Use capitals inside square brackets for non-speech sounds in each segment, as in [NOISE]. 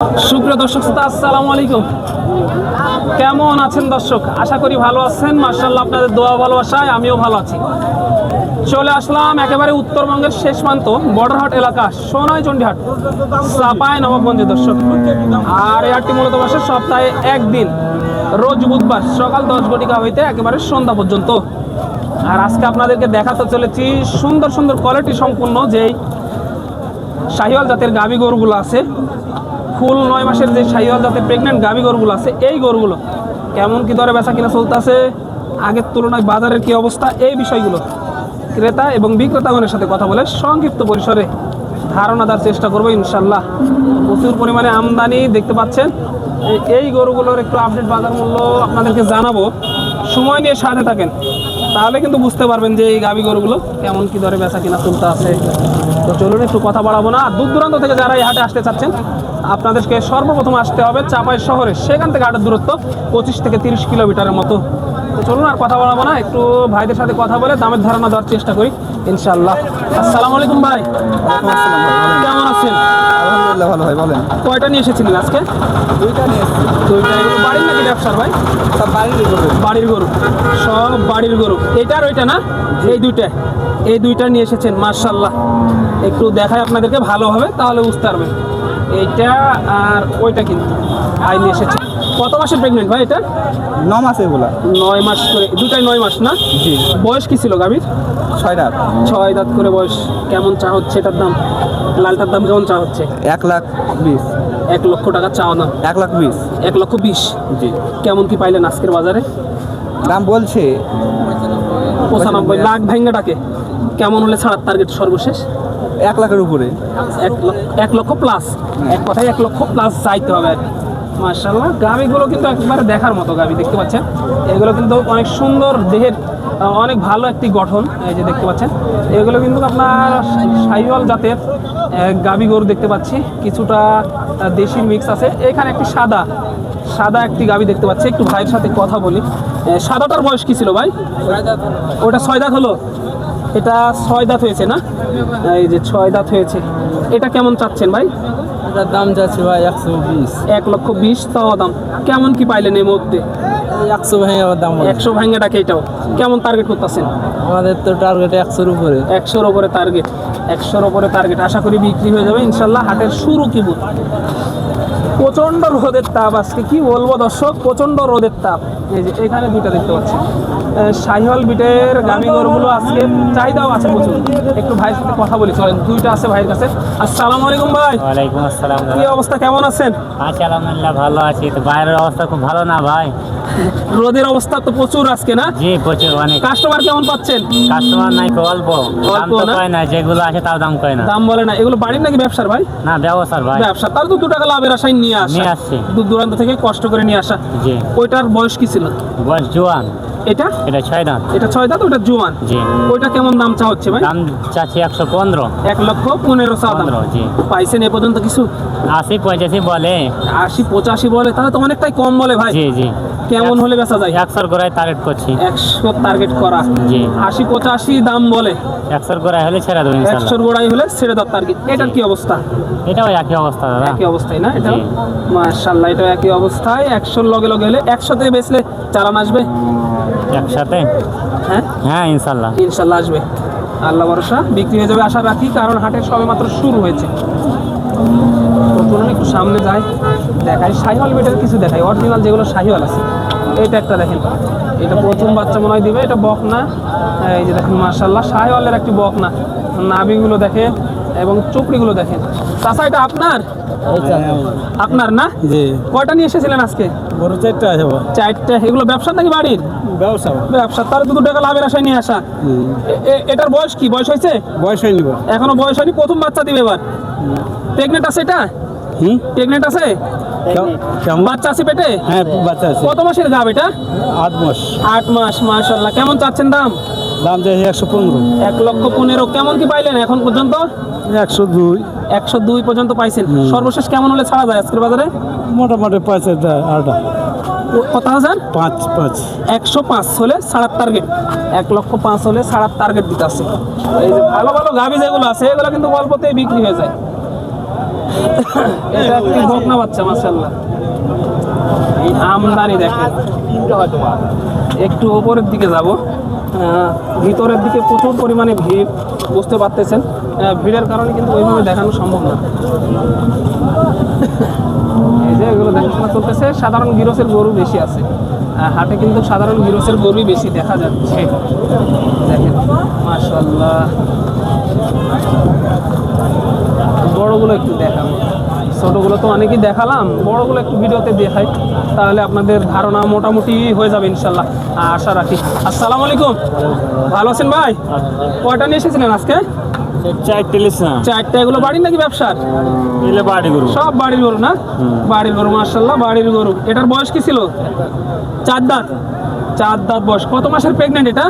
সুপ্রিয় দর্শক শ্রোতা, আসসালামু আলাইকুম। কেমন আছেন দর্শক? আশা করি ভালো আছেন। মার্শাল্লাহ আপনাদের দোয়া ভালোবাসায় আমিও ভালো আছি। চলে আসলাম একেবারে উত্তরবঙ্গের শেষ প্রান্ত, বর্ডারহাট এলাকা, সোনাই চণ্ডীহাট চাপায় নবাবগঞ্জে দর্শক। আর হাটটি মূলত বসে সপ্তাহে একদিন, রোজ বুধবার সকাল দশ ঘটিকা হইতে একেবারে সন্ধ্যা পর্যন্ত। আর আজকে আপনাদেরকে দেখাতে চলেছি সুন্দর সুন্দর কোয়ালিটি সম্পূর্ণ যেই শাহিওয়াল জাতের গাভী গরুগুলো আছে। ফুল নয় মাসের যে শাহিওয়াল জাতের প্রেগনেন্ট গাভী গরুগুলো আছে, এই গরুগুলো কেমন কি দরে বেচা কিনা চলতেছে? আগের তুলনায় বাজারের কি অবস্থা? এই বিষয়গুলো ক্রেতা এবং বিক্রেতাগণের সাথে কথা বলে সংক্ষিপ্ত পরিসরে ধারণা দেওয়ার চেষ্টা করব ইনশাল্লাহ প্রচুর পরিমাণে আমদানি দেখতে পাচ্ছেন। এই- গরুগুলোর একটু আপডেট বাজার মূল্য আপনাদেরকে জানাব। সময় নিয়ে সাথে থাকেন, তাহলে কিন্তু বুঝতে পারবেন যে এই গাভী গরুগুলো কেমন কি দরে বেচা কিনা চলতে আছে তো চলুন একটু কথা বাড়াবো না। দূর দূরান্ত থেকে যারা এই হাটে আসতে চাচ্ছেন আপনাদেরকে সর্বপ্রথম আসতে হবে চাপাই শহরে। সেখান থেকে হাটের দূরত্ব পঁচিশ থেকে তিরিশ কিলোমিটারের মতো। তো চলুন আর কথা বাড়াবো না একটু ভাইদের সাথে কথা বলে দামের ধারণা দেওয়ার চেষ্টা করি ইনশাল্লাহ আসসালামু আলাইকুম ভাই। কেমন আছেন? আলহামদুলিল্লাহ ভালো ভাই বলেন। কয়টা নিয়ে এসেছিলেন আজকে? দুইটা নিয়ে এসেছি। দুইটা এগুলো বাড়ির নাকি ব্যবসার ভাই? সব বাড়ির করবে বাড়ির গরু। সব বাড়ির গরু। এটা আর ওইটা না? এই দুইটা। এই দুইটা নিয়ে এসেছেন মার্শাল্লাহ একটু দেখায় আপনাদেরকে ভালো হবে তাহলে বুঝতে পারবেন। এইটা আর ওইটা কিন্তু আই নিয়ে এসেছে। কত মাসের প্রেগনেন্ট ভাই এটা? ন মাসে এগুলা। নয় মাস করে দুটাই নয় মাস না? জি। বয়স কি ছিল গাভীর? ছয় রাত ছয় দাঁত করে বয়স। কেমন চা হচ্ছে এটার দাম? লালটার দাম কেমন চা হচ্ছে? এক লাখ বিশ। এক লক্ষ টাকা চাও না? এক লাখ বিশ। এক লক্ষ বিশ? জি। কেমন কি পাইলেন আজকের বাজারে? দাম বলছে। পঁচানব্বই লাখ ভেঙ্গাটাকে কেমন হলে ছাড়ার টার্গেট সর্বশেষ? এক লাখের উপরে। এক লক্ষ এক লক্ষ প্লাস এক কথায় এক লক্ষ প্লাস চাইতে হবে। আর কি মার্শাল্লাহ গাভিগুলো কিন্তু একবারে দেখার মতো গাভি দেখতে পাচ্ছেন? এগুলো কিন্তু অনেক সুন্দর দেহের অনেক ভালো একটি গঠন এই যে দেখতে পাচ্ছেন? এগুলো কিন্তু আপনার সাইওয়াল জাতের গাভী গরু দেখতে পাচ্ছি। কিছুটা দেশির মিক্স আছে। এখানে একটি সাদা সাদা একটি গাভী দেখতে পাচ্ছি। একটু ভাইয়ের সাথে কথা বলি। সাদাটার বয়স কি ছিল ভাই? ওটা ছয় দাঁত হলো? এটা ছয় দাঁত হয়েছে না? এই যে ছয় দাঁত হয়েছে। এটা কেমন চাচ্ছেন ভাই? এটার দাম যাচ্ছে ভাই একশো বিশ। এক লক্ষ বিশ চাওয়া দাম। কেমন কি পাইলেন এই মধ্যে একশো ভাই দাম একশো ভাঙ্গাটাকে এটাও। কেমন টার্গেট করতেছেন? আমাদের তো টার্গেট একশোর উপরে। একশোর ওপরে টার্গেট একশোর ওপরে টার্গেট আশা করি বিক্রি হয়ে যাবে। ইনশাল্লাহ হাটের শুরু কি প্রচণ্ড রোদের তাপ আজকে। কি বলব দর্শক? প্রচণ্ড রোদের তাপ। এই যে এখানে দুইটা দেখতে পাচ্ছি। সাহিওয়াল বিটের গামি গরুগুলো আজকে চাহিদাও আছে প্রচুর। একটু ভাইয়ের সাথে কথা বলি চলেন দুইটা আছে ভাইয়ের কাছে। আসসালামু আলাইকুম ভাই। ওয়ালাইকুম আসসালাম কি অবস্থা কেমন আছেন? আছি আলহামদুলিল্লাহ ভালো আছি। তো বাইরের অবস্থা খুব ভালো না ভাই? রোদের অবস্থা তো প্রচুর আজকে না? জি প্রচুর অনেক। কাস্টমার কেমন পাচ্ছেন? কাস্টমার নাই তো অল্প। দাম তো? কয় না যেগুলো আছে তার দাম কয় না। দাম বলে না। এগুলো বাড়ির নাকি ব্যবসার ভাই? না ব্যবসার ভাই। ব্যবসা। তার তো দু টাকা লাভের আশায় নিয়ে আসা। নিয়ে আসছি। দূর দূরান্ত থেকে কষ্ট করে নিয়ে আসা। জি। ওইটার বয়স কি ছিল? বয়স জোয়ান। এটা? এটা ছয় দাম এটা ছয় দাঁত ওটা জোয়ান। জি। ওইটা কেমন দাম চা হচ্ছে ভাই? দাম চাচ্ছি একশো পনেরো। এক লক্ষ পনেরো চা দাম। পনেরো জি। পাইছেন এ পর্যন্ত কিছু? আশি পঁচাশি বলে। আশি পঁচাশি বলে তাহলে তো অনেকটাই কম বলে ভাই। জি জি। কেমন হলে বেচা যায়? একশোর গোড়ায় টার্গেট করছি। একশো টার্গেট করা। জি। আশি পঁচাশি দাম বলে। একশোর গোড়ায় হলে ছেড়ে দেবো ইনশাল্লাহ। একশোর গোড়াই হলে ছেড়ে দাও টার্গেট এটার কি অবস্থা? এটাও একই অবস্থা দাদা। একই অবস্থায় না এটা। মার্শাল্লাহ এটা একই অবস্থায়। একশোর লগে লগে হলে একশোতে বেচলে চালান আসবে। একসাথে? হ্যাঁ? হ্যাঁ ইনশাল্লাহ। ইনশাল্লাহ আসবে। আল্লাহ ভরসা বিক্রি হয়ে যাবে আশা রাখি কারণ হাটের সবে মাত্র শুরু হয়েছে। চলুন একটু সামনে যাই দেখাই শাহিওয়াল বেটার কিছু দেখাই। অরিজিনাল যেগুলো শাহিওয়াল আছে এটা একটা দেখেন। এটা প্রথম বাচ্চা মনে হয় দিবে এটা বক না এই যে দেখেন মার্শাল্লাহ শাহিওয়ালের একটি বক না নাভিগুলো দেখেন এবং চুপড়িগুলো দেখেন। চাষা এটা আপনার? আপনার না? জি। কয়টা নিয়ে এসেছিলেন আজকে? বড় চারটা আছে চারটে। এগুলো ব্যবসা নাকি বাড়ির? ব্যবসা। ব্যবসা। তার দু টাকা লাভের আশায় নিয়ে আসা। এটার বয়স কি? বয়স হয়েছে? বয়স হয়নি এখনও বয়স হয়নি? প্রথম বাচ্চা দিবে এবার। প্রেগনেন্ট আছে এটা? হুম? প্রেগনেন্ট আছে? বাচ্চা আছে পেটে? হ্যাঁ বাচ্চা আছে। কত মাসের গাব এটা? আট মাস। আট মাস মাশাল্লাহ কেমন চাচ্ছেন দাম? দাম চাইছে একশো পনেরো। এক লক্ষ পনেরো। কেমন কি পাইলেন এখন পর্যন্ত? একশো দুই। একশো দুই পর্যন্ত পাইছেন। সর্বশেষ কেমন হলে ছাড়া যায় আজকের বাজারে? মোটামুটি পাঁচ আটা। কত হাজার? পাঁচ পাঁচ। একশো পাঁচ হলে সাড়ার টার্গেট এক লক্ষ পাঁচ হলে সাড়ার টার্গেট দিতে আছে। এই যে ভালো ভালো গাভি যেগুলো আছে এগুলো কিন্তু অল্পতেই বিক্রি হয়ে যায়। [LAUGHS] এটা একটি বাচ্চা মাসাল্লাহ আমদানি দেখেন। একটু ওপরের দিকে যাব। ভিতরের দিকে প্রচুর পরিমাণে ভিড়, বুঝতে পারতেছেন। ভিড়ের কারণে কিন্তু ওইভাবে দেখানো সম্ভব না। এই যে এগুলো দেখাশোনা চলতেছে। সাধারণ গিরসের গরু বেশি আছে। হাটে কিন্তু সাধারণ গিরসের গরুই বেশি দেখা যাচ্ছে। দেখেন মাশাল্লাহ বড়গুলো একটু দেখাবো। ছোটোগুলো তো অনেকই দেখালাম বড়গুলো একটু ভিডিওতে দেখাই তাহলে আপনাদের ধারণা মোটামুটি হয়ে যাবে ইনশাল্লাহ। আশা রাখি। আসসালামু আলাইকুম। ভালো আছেন ভাই? কয়টা নিয়ে এসেছিলেন আজকে? চারটে এগুলো বাড়ির নাকি ব্যবসার? এলে বাড়ি গরু। সব বাড়ির গরু না? বাড়ির গরু মার্শাল্লাহ বাড়ির গরু। এটার বয়স কি ছিল? চার দাঁত। চার দাঁত বয়স। কত মাসের প্রেগনেন্ট এটা?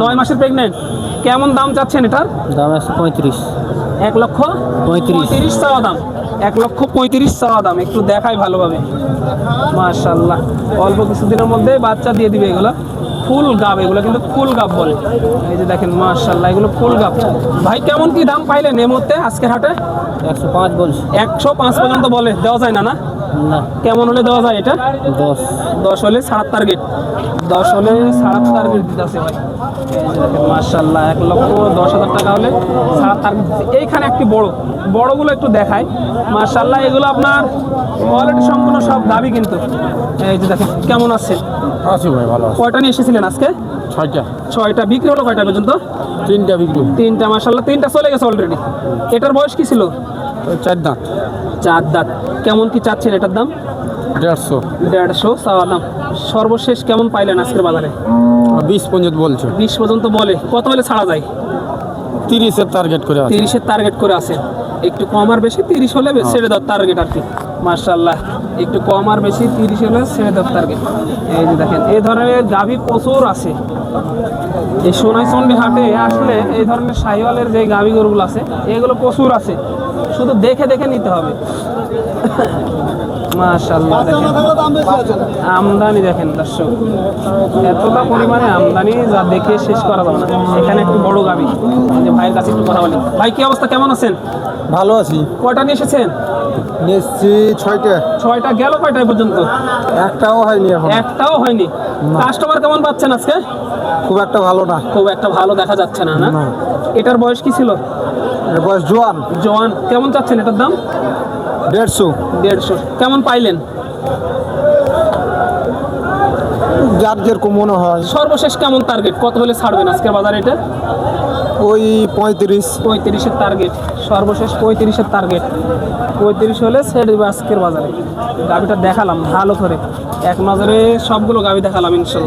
নয় মাসের প্রেগনেন্ট কেমন দাম চাচ্ছেন এটার? দাম একশো পঁয়ত্রিশ। এক লক্ষ পঁয়ত্রিশ। চাওয়া দাম। এক লক্ষ পঁয়ত্রিশ চাওয়া দাম। একটু দেখাই ভালোভাবে। মার্শাল্লাহ অল্প কিছুদিনের মধ্যে বাচ্চা দিয়ে দিবে এগুলো। ফুল গাব এগুলো কিন্তু ফুল গাব বলে। এই যে দেখেন মার্শাল্লাহ এগুলো ফুল গাব। ভাই কেমন কি দাম পাইলেন এর মধ্যে আজকে হাটে? একশো পাঁচ বলছি। একশো পাঁচ পর্যন্ত বলে দেওয়া যায় না না? কেমন হলে দেওয়া যায় এটা? দশ। দশ হলে সাড়াত টার্গেট দশ হলে সাড়াত টার্গেট দিতেছে ভাই। মার্শাল্লাহ এক লক্ষ দশ হাজার টাকা হলে সাড়াত টার্গেট দিচ্ছে এইখানে একটি বড়। বড়গুলো একটু দেখায় মার্শাল্লাহ এগুলো আপনার কোয়ালিটি সম্পূর্ণ সব দাবি কিন্তু। এই যে দেখেন কেমন আছে? আছি ভাই ভালো আছে। কয়টা নিয়ে এসেছিলেন আজকে? ছয়টা। ছয়টা। বিক্রি হলো কয়টা পর্যন্ত? তিনটা বিক্রি। তিনটা মার্শাল্লাহ তিনটা চলে গেছে অলরেডি এটার বয়স কি ছিল? চার দাঁত। চার দাঁত। কেমন কি চাচ্ছেন এটার দাম? দেড়শো। দেড়শো চাওয়া দাম। সর্বশেষ কেমন পাইলেন আজকের বাজারে? বিশ পর্যন্ত বলছে। বিশ পর্যন্ত বলে। কত হলে ছাড়া যায়? তিরিশের টার্গেট করে তিরিশের টার্গেট করে আছে। একটু কম আর বেশি তিরিশ হলে ছেড়ে দেওয়ার টার্গেট আর কি। মার্শাল্লাহ একটু কম আর বেশি তিরিশ হলে ছেড়ে দেওয়ার টার্গেট এই যে দেখেন এই ধরনের গাভী প্রচুর আছে। এই সোনাইচন্ডী হাটে আসলে এই ধরনের শাহিওয়ালের যে গাভী গরুগুলো আছে এগুলো প্রচুর আছে। শুধু দেখে দেখে নিতে হবে। মাশাল্লাহ দেখেন। আমদানি দেখেন দর্শক। এতটা পরিমাণে আমদানি যা দেখে শেষ করা যাবে না। এখানে একটু বড় গাবি। যে ভাইয়ের কাছে একটু কথা বলি। ভাই কি অবস্থা? কেমন আছেন? ভালো আছি। কয়টা নিয়ে এসেছেন? ছয়টা। ছয়টা গেল কয়টায় পর্যন্ত? একটাও হয়নি এখন। একটাও হয়নি। কাস্টমার কেমন পাচ্ছেন আজকে? খুব একটা ভালো না। খুব একটা ভালো দেখা যাচ্ছে না? না। এটার বয়স কি ছিল? বয়স জোয়ান। জোয়ান কেমন চাচ্ছেন এটার দাম? দেড়শো। দেড়শো। কেমন পাইলেন? যার যেরকম মনে হয়। সর্বশেষ কেমন টার্গেট কত হলে ছাড়বেন আজকের বাজারে এটা? ওই পঁয়ত্রিশ। পঁয়ত্রিশের টার্গেট সর্বশেষ পঁয়ত্রিশের টার্গেট পঁয়ত্রিশ হলে ছেড়ে দেবে আজকের বাজারে। গাবিটা দেখালাম ভালো করে। এক নজরে সবগুলো গাবি দেখালাম ইনশাল্লাহ।